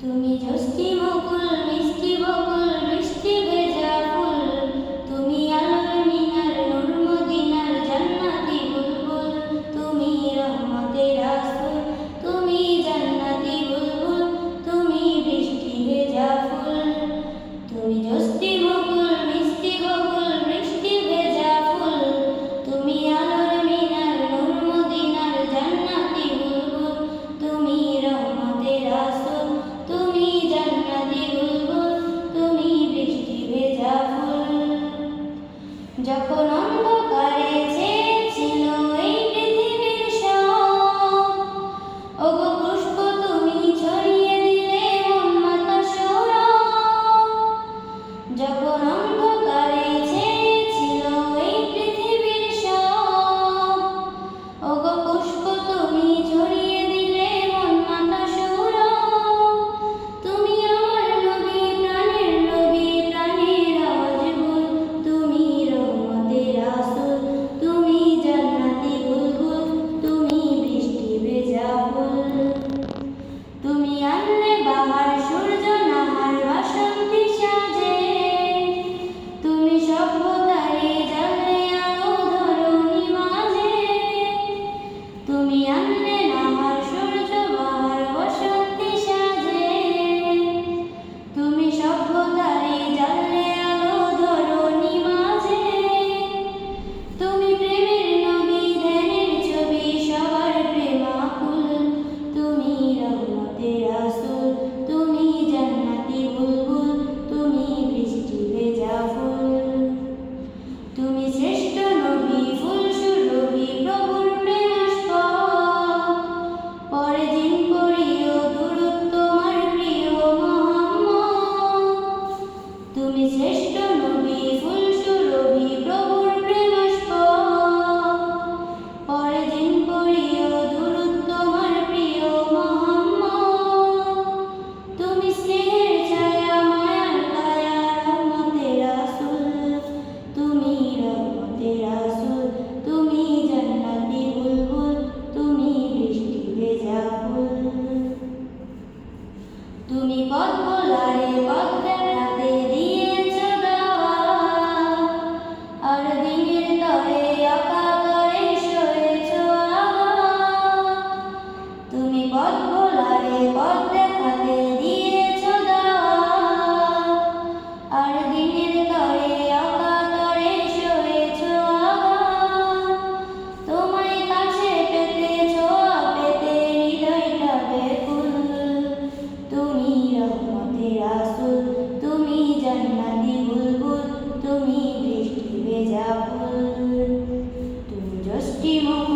তুমি যষ্টি মুকুল মিষ্টি বকুল বৃষ্টি ভেদ Yo con রহমতে রাসুল তুমি জান্নাতি বুলবুল তুমি বৃষ্টি ভেজা ফুল। তুমি যষ্টি মুখ